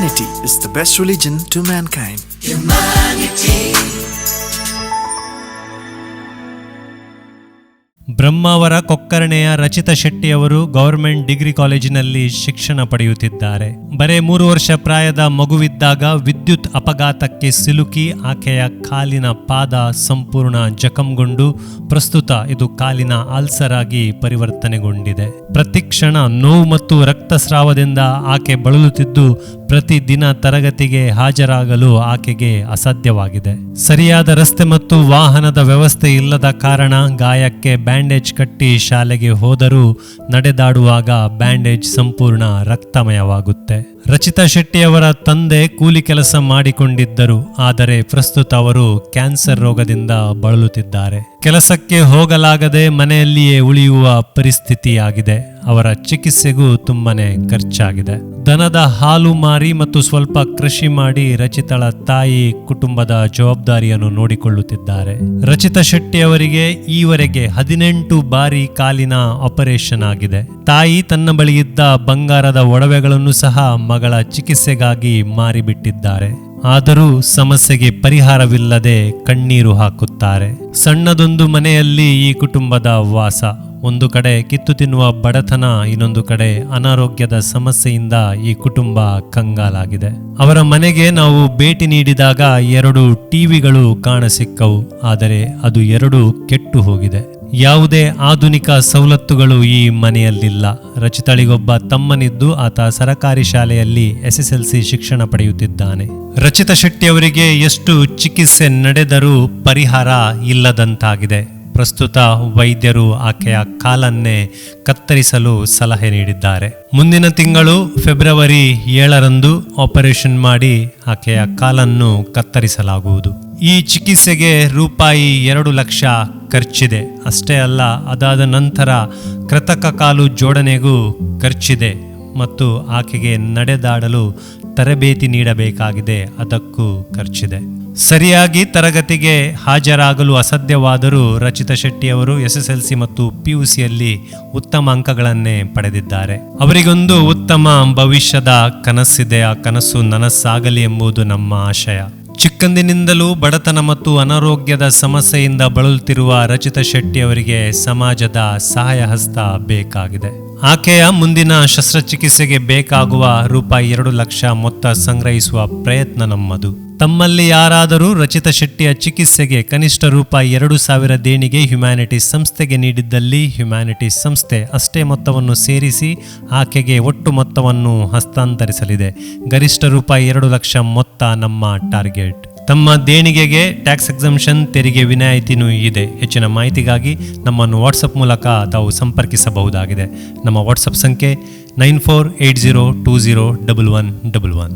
Humanity is the best religion to mankind. Brahmavar ಕೊಕ್ಕರಣೆಯ ರಚಿತ ಶೆಟ್ಟಿಯವರು government degree ಕಾಲೇಜಿನಲ್ಲಿ ಶಿಕ್ಷಣ ಪಡೆಯುತ್ತಿದ್ದಾರೆ. ಬರೇ ಮೂರು ವರ್ಷ ಪ್ರಾಯದ ಮಗುವಿದ್ದಾಗ ವಿದ್ಯುತ್ ಅಪಘಾತಕ್ಕೆ ಸಿಲುಕಿ ಆಕೆಯ ಕಾಲಿನ ಪಾದ ಸಂಪೂರ್ಣ ಜಖಂಗೊಂಡು ಪ್ರಸ್ತುತ ಇದು ಕಾಲಿನ ಆಲ್ಸರ್ ಆಗಿ ಪರಿವರ್ತನೆಗೊಂಡಿದೆ. ಪ್ರತಿಕ್ಷಣ ನೋವು ಮತ್ತು ರಕ್ತಸ್ರಾವದಿಂದ ಆಕೆ ಬಳಲುತ್ತಿದ್ದು ಪ್ರತಿದಿನ ತರಗತಿಗೆ ಹಾಜರಾಗಲು ಆಕೆಗೆ ಅಸಾಧ್ಯವಾಗಿದೆ. ಸರಿಯಾದ ರಸ್ತೆ ಮತ್ತು ವಾಹನದ ವ್ಯವಸ್ಥೆ ಇಲ್ಲದ ಕಾರಣ ಗಾಯಕ್ಕೆ ಬ್ಯಾಂಡೇಜ್ ಕಟ್ಟಿ ಶಾಲೆಗೆ ಹೋದರೂ ನಡೆದಾಡುವಾಗ ಬ್ಯಾಂಡೇಜ್ ಸಂಪೂರ್ಣ ರಕ್ತಮಯವಾಗುತ್ತೆ. ರಚಿತಾ ಶೆಟ್ಟಿಯವರ ತಂದೆ ಕೂಲಿ ಕೆಲಸ ಮಾಡಿಕೊಂಡಿದ್ದರು, ಆದರೆ ಪ್ರಸ್ತುತ ಅವರು ಕ್ಯಾನ್ಸರ್ ರೋಗದಿಂದ ಬಳಲುತ್ತಿದ್ದಾರೆ. ಕೆಲಸಕ್ಕೆ ಹೋಗಲಾಗದೆ ಮನೆಯಲ್ಲಿಯೇ ಉಳಿಯುವ ಪರಿಸ್ಥಿತಿಯಾಗಿದೆ. ಅವರ ಚಿಕಿತ್ಸೆಗೂ ತುಂಬಾನೇ ಖರ್ಚಾಗಿದೆ. ದನದ ಹಾಲು ಮಾರಿ ಮತ್ತು ಸ್ವಲ್ಪ ಕೃಷಿ ಮಾಡಿ ರಚಿತಳ ತಾಯಿ ಕುಟುಂಬದ ಜವಾಬ್ದಾರಿಯನ್ನು ನೋಡಿಕೊಳ್ಳುತ್ತಿದ್ದಾರೆ. ರಚಿತ ಶೆಟ್ಟಿ ಅವರಿಗೆ ಈವರೆಗೆ ಹದಿನೆಂಟು ಬಾರಿ ಕಾಲಿನ ಆಪರೇಷನ್ ಆಗಿದೆ. ತಾಯಿ ತನ್ನ ಬಳಿ ಇದ್ದ ಬಂಗಾರದ ಒಡವೆಗಳನ್ನು ಸಹ ಮಗಳ ಚಿಕಿತ್ಸೆಗಾಗಿ ಮಾರಿಬಿಟ್ಟಿದ್ದಾರೆ. ಆದರೂ ಸಮಸ್ಯೆಗೆ ಪರಿಹಾರವಿಲ್ಲದೆ ಕಣ್ಣೀರು ಹಾಕುತ್ತಾರೆ. ಸಣ್ಣದೊಂದು ಮನೆಯಲ್ಲಿ ಈ ಕುಟುಂಬದ ವಾಸ. ಒಂದು ಕಡೆ ಕಿತ್ತು ತಿನ್ನುವ ಬಡತನ, ಇನ್ನೊಂದು ಕಡೆ ಅನಾರೋಗ್ಯದ ಸಮಸ್ಯೆಯಿಂದ ಈ ಕುಟುಂಬ ಕಂಗಾಲಾಗಿದೆ. ಅವರ ಮನೆಗೆ ನಾವು ಭೇಟಿ ನೀಡಿದಾಗ ಎರಡು ಟಿವಿಗಳು ಕಾಣಸಿಕ್ಕವು, ಆದರೆ ಅದು ಎರಡು ಕೆಟ್ಟು ಹೋಗಿದೆ ಯಾವುದೇ ಆಧುನಿಕ ಸವಲತ್ತುಗಳು ಈ ಮನೆಯಲ್ಲಿಲ್ಲ. ರಚಿತಳಿಗೊಬ್ಬ ತಮ್ಮನಿದ್ದು ಆತ ಸರಕಾರಿ ಶಾಲೆಯಲ್ಲಿ ಎಸ್ಎಸ್ಎಲ್ಸಿ ಶಿಕ್ಷಣ ಪಡೆಯುತ್ತಿದ್ದಾನೆ. ರಚಿತ ಶೆಟ್ಟಿ ಅವರಿಗೆ ಎಷ್ಟು ಚಿಕಿತ್ಸೆ ನಡೆದರೂ ಪರಿಹಾರ ಇಲ್ಲದಂತಾಗಿದೆ. ಪ್ರಸ್ತುತ ವೈದ್ಯರು ಆಕೆಯ ಕಾಲನ್ನೇ ಕತ್ತರಿಸಲು ಸಲಹೆ ನೀಡಿದ್ದಾರೆ. ಮುಂದಿನ ತಿಂಗಳು ಫೆಬ್ರವರಿ ಏಳರಂದು ಆಪರೇಷನ್ ಮಾಡಿ ಆಕೆಯ ಕಾಲನ್ನು ಕತ್ತರಿಸಲಾಗುವುದು. ಈ ಚಿಕಿತ್ಸೆಗೆ ರೂಪಾಯಿ ಎರಡು ಲಕ್ಷ ಖರ್ಚಿದೆ. ಅಷ್ಟೇ ಅಲ್ಲ, ಅದಾದ ನಂತರ ಕೃತಕ ಕಾಲು ಜೋಡಣೆಗೂ ಖರ್ಚಿದೆ ಮತ್ತು ಆಕೆಗೆ ನಡೆದಾಡಲು ತರಬೇತಿ ನೀಡಬೇಕಾಗಿದೆ. ಅದಕ್ಕೂ ಖರ್ಚಿದೆ. ಸರಿಯಾಗಿ ತರಗತಿಗೆ ಹಾಜರಾಗಲು ಅಸಾಧ್ಯವಾದರೂ ರಚಿತಾ ಶೆಟ್ಟಿ ಅವರು ಸಿ ಮತ್ತು ಪಿಯುಸಿಯಲ್ಲಿ ಉತ್ತಮ ಅಂಕಗಳನ್ನೇ ಪಡೆದಿದ್ದಾರೆ. ಅವರಿಗೊಂದು ಉತ್ತಮ ಭವಿಷ್ಯದ ಕನಸಿದೆ. ಆ ಕನಸು ನನಸಾಗಲಿ ಎಂಬುದು ನಮ್ಮ ಆಶಯ. ಚಿಕ್ಕಂದಿನಿಂದಲೂ ಬಡತನ ಮತ್ತು ಅನಾರೋಗ್ಯದ ಸಮಸ್ಯೆಯಿಂದ ಬಳಲುತ್ತಿರುವ ರಚಿತಾ ಶೆಟ್ಟಿ ಅವರಿಗೆ ಸಮಾಜದ ಸಹಾಯ ಹಸ್ತ ಬೇಕಾಗಿದೆ. ಆಕೆಯ ಮುಂದಿನ ಶಸ್ತ್ರಚಿಕಿತ್ಸೆಗೆ ಬೇಕಾಗುವ ರೂಪಾಯಿ ಎರಡು ಲಕ್ಷ ಮೊತ್ತ ಸಂಗ್ರಹಿಸುವ ಪ್ರಯತ್ನ ನಮ್ಮದು. ತಮ್ಮಲ್ಲಿ ಯಾರಾದರೂ ರಚಿತ ಶೆಟ್ಟಿಯ ಚಿಕಿತ್ಸೆಗೆ ಕನಿಷ್ಠ ರೂಪಾಯಿ ಎರಡು ಸಾವಿರ ದೇಣಿಗೆ ಹ್ಯುಮ್ಯಾನಿಟೀಸ್ ಸಂಸ್ಥೆಗೆ ನೀಡಿದ್ದಲ್ಲಿ ಹ್ಯುಮ್ಯಾನಿಟೀಸ್ ಸಂಸ್ಥೆ ಅಷ್ಟೇ ಮೊತ್ತವನ್ನು ಸೇರಿಸಿ ಆಕೆಗೆ ಒಟ್ಟು ಮೊತ್ತವನ್ನು ಹಸ್ತಾಂತರಿಸಲಿದೆ. ಗರಿಷ್ಠ ರೂಪಾಯಿ ಎರಡು ಲಕ್ಷ ಮೊತ್ತ ನಮ್ಮ ಟಾರ್ಗೆಟ್. ತಮ್ಮ ದೇಣಿಗೆಗೆ ಟ್ಯಾಕ್ಸ್ ಎಕ್ಸಮ್ಷನ್ ತೆರಿಗೆ ವಿನಾಯಿತಿನೂ ಇದೆ. ಹೆಚ್ಚಿನ ಮಾಹಿತಿಗಾಗಿ ನಮ್ಮನ್ನು ವಾಟ್ಸಪ್ ಮೂಲಕ ತಾವು ಸಂಪರ್ಕಿಸಬಹುದಾಗಿದೆ. ನಮ್ಮ ವಾಟ್ಸಪ್ ಸಂಖ್ಯೆ nine four eight zero two zero double one double one.